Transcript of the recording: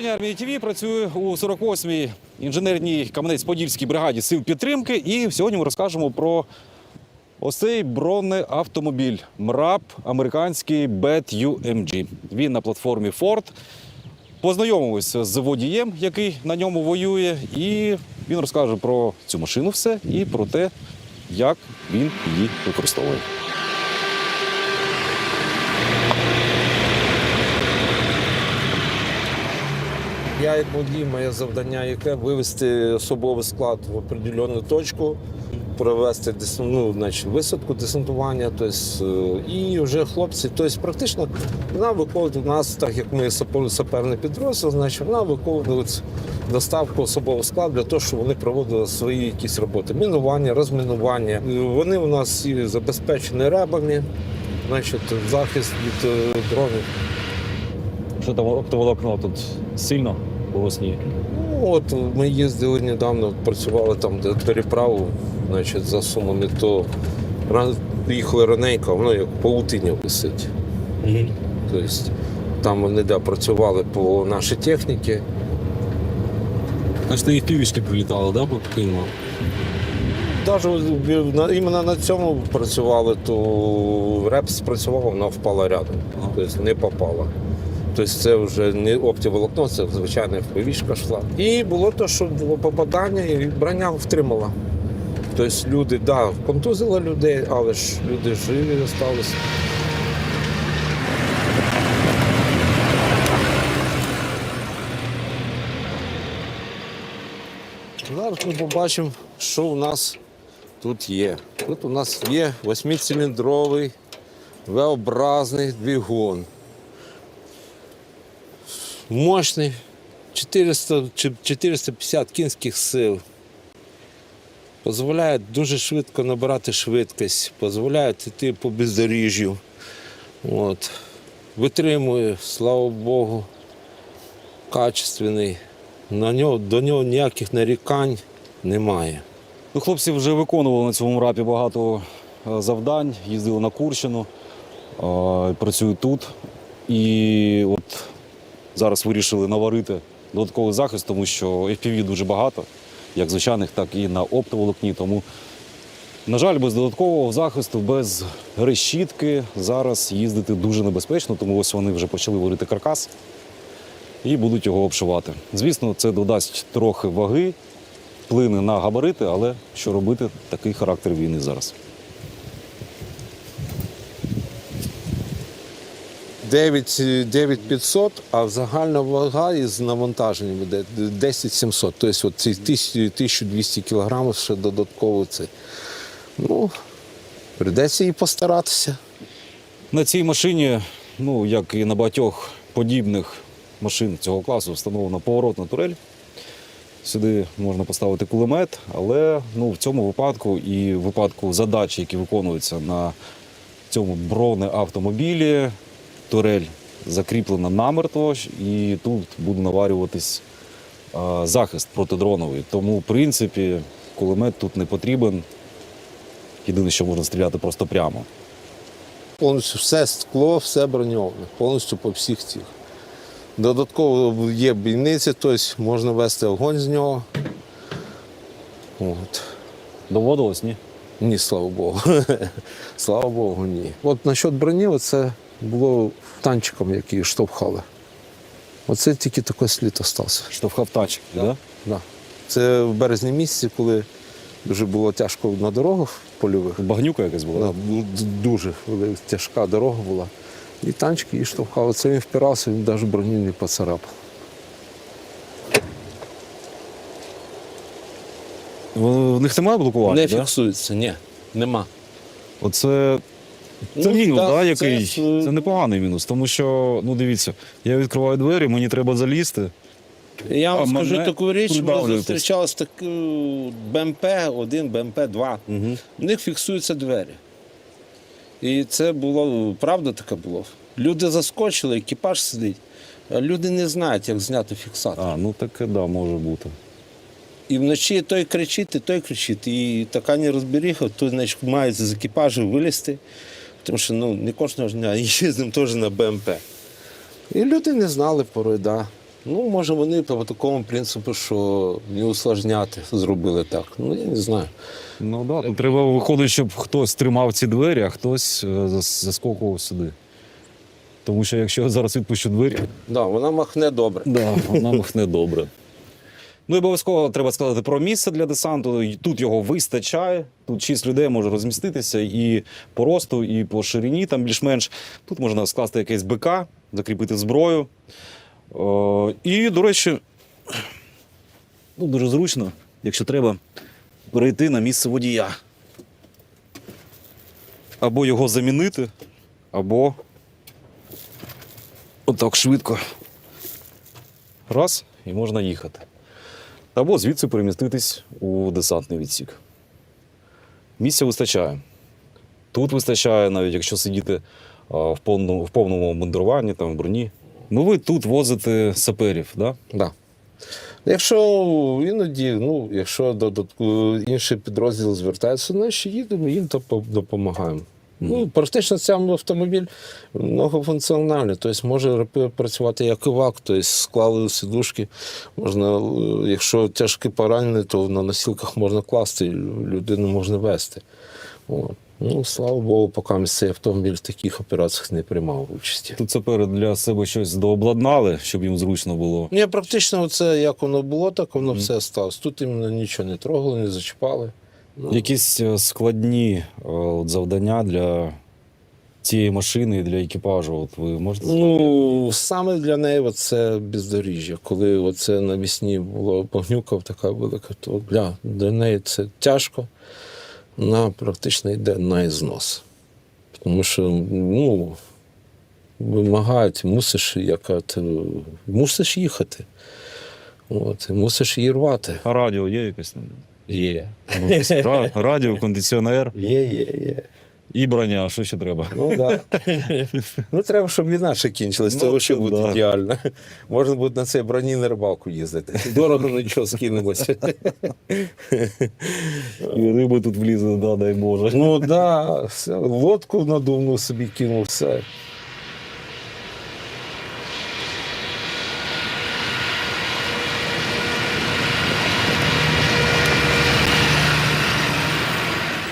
Сьогодні армія ТВ працює у 48-й інженерній Кам'янець-Подільській бригаді сил підтримки. І сьогодні ми розкажемо про ось цей бронеавтомобіль МРАП американський BET-UMG. Він на платформі Ford. Познайомимося з водієм, який на ньому воює, і він розкаже про цю машину все і про те, як він її використовує. Я як водій, моє завдання яке вивести особовий склад в определену точку, провести ну, значить, висадку десантування. Тобто, і вже хлопці, тобто практично вона виконує у нас, так як ми саперний підрозділ, значить вона виконує доставку особового складу для того, щоб вони проводили свої якісь роботи. Мінування, розмінування. Е, Вони у нас забезпечені ребами, значить, захист від е, дронів. Що там оптоволокно тут сильно весні? Ну, от ми їздили недавно, працювали там, де переправу, значить, за сумами, то їхали раненько, воно як паутиня висить. Тобто там вони да, працювали по нашій техніці. Значить, і півішки прилітали, да, по Києву? Навіть на, іменно на цьому працювали, то реп спрацював, вона впала рядом. Тобто не попала. Тобто це вже не оптіволокно, це звичайна впівішка йшла. І було те, що було попадання, і броня втримала. Тобто люди, да, контузили людей, але ж люди живі залишилися. Зараз ми побачимо, що у нас тут є. Тут у нас є восьмициліндровий V-образний двигун. Мощний, 400, 450 кінських сил. Дозволяє дуже швидко набирати швидкість, дозволяє йти по бездоріжжю. От. Витримує, слава Богу, качественний. На нього, до нього ніяких нарікань немає. Ну, хлопці вже виконували на цьому рапі багато е, завдань, їздили на Курщину, е, працюють тут. І от зараз вирішили наварити додатковий захист, тому що FPV дуже багато, як звичайних, так і на оптоволокні. Тому, на жаль, без додаткового захисту, без решітки зараз їздити дуже небезпечно, тому ось вони вже почали варити каркас і будуть його обшивати. Звісно, це додасть трохи ваги, вплине на габарити, але що робити, такий характер війни зараз. 9500, а загальна вага із навантаженням йде 10700. Тобто от ці 1200 кілограмів ще додатково це. Ну, прийдеться і постаратися. На цій машині, ну як і на багатьох подібних машин цього класу, встановлена поворотна турель. Сюди можна поставити кулемет, але ну, в цьому випадку і в випадку задач, які виконуються на цьому бронеавтомобілі, турель закріплена намертво, і тут буде наварюватись захист протидроновий. Тому, в принципі, кулемет тут не потрібен. Єдине, що можна стріляти просто прямо. Повністю все скло, все броньоване, повністю по всіх цих. Додатково є бійниці, тобто можна вести огонь з нього. От. Доводилось, ні? Ні, слава Богу. слава Богу, ні. От насчет броні, це було танчиком, який штовхали. Оце тільки такий слід остався. Штовхав тачки, так? Да? Да. Це в березні місяці, коли дуже було тяжко на дорогах польових. Багнюка якась була. Да, Да? дуже тяжка дорога була. І танчики її штовхали. Це він впирався, він навіть броню не поцарапав. В в них немає блокування? не да? фіксується, ні, нема. Оце це Ну, мінус, так, да, це який? Це, е, непоганий мінус, тому що, ну дивіться, я відкриваю двері, мені треба залізти. Я вам А скажу мене таку річ, ми придавлюєтесь. зустрічали таку БМП-1, БМП-2. В них фіксуються двері. І це було, правда таке було. Люди заскочили, екіпаж сидить. А люди не знають, як зняти фіксатор. А, ну таке да, може бути. І вночі той кричить, і той кричить. І така нерозберіга, то значить, мають з екіпажу вилізти, тому що ну, не кожного ж дня їздимо теж на БМП. І люди не знали пори, да. Ну, може, вони по такому принципу, що не усложняти, зробили так. Ну, я не знаю. Ну да, треба виходить, щоб хтось тримав ці двері, а хтось е, заскокував сюди. Тому що якщо я зараз відпущу двері, Да, вона махне добре. да, вона махне добре. Ну і обов'язково треба сказати про місце для десанту. Тут його вистачає. Тут шість людей може розміститися і по росту, і по ширині, там більш-менш. Тут можна скласти якесь БК, закріпити зброю. О, і, до речі, ну, дуже зручно, якщо треба, перейти на місце водія. Або його замінити, або отак швидко. Раз, і можна їхати. Або звідси переміститись у десантний відсік. Місця вистачає. Тут вистачає, навіть якщо сидіти в повному, в повному мундируванні, там, в броні. Ну, ви тут возите саперів, да? Да. Якщо іноді, ну, якщо додатково інший підрозділ звертається, ну, що їдемо, їм допомагаємо. Ну, практично цей автомобіль многофункціональний, тобто може працювати як івак, тобто склали сидушки. Можна, е, якщо тяжкий поранений, то на носілках можна класти, людину можна вести. От. Ну, слава Богу, поки цей автомобіль в таких операціях не приймав участі. Тут сапери для себе щось дообладнали, щоб їм зручно було. Ні, практично це як воно було, так воно все сталося. Тут іменно нічого не трогали, не зачіпали. Ну, Якісь е, складні е, от, завдання для цієї машини і для екіпажу. От ви можете Ну, саме для неї це бездоріжжя. Коли оце навісні було багнюка така велика, то для, для неї це тяжко. Вона практично йде на ізнос. Тому що ну, вимагають, мусиш, яка мусиш їхати. От, і мусиш її рвати. А радіо є якесь? Є. Ну, ра- Радіо, кондиціонер Є, є, є. і броня. Що ще треба? Ну да. ну треба, щоб війна ще кінчилась, Ну, це ще буде да. ідеально. Можна буде на цей броні на рибалку їздити. Дорого нічого скинемося. І риби тут влізе, да, дай Боже. ну так, да, лодку надувну собі кинув, все.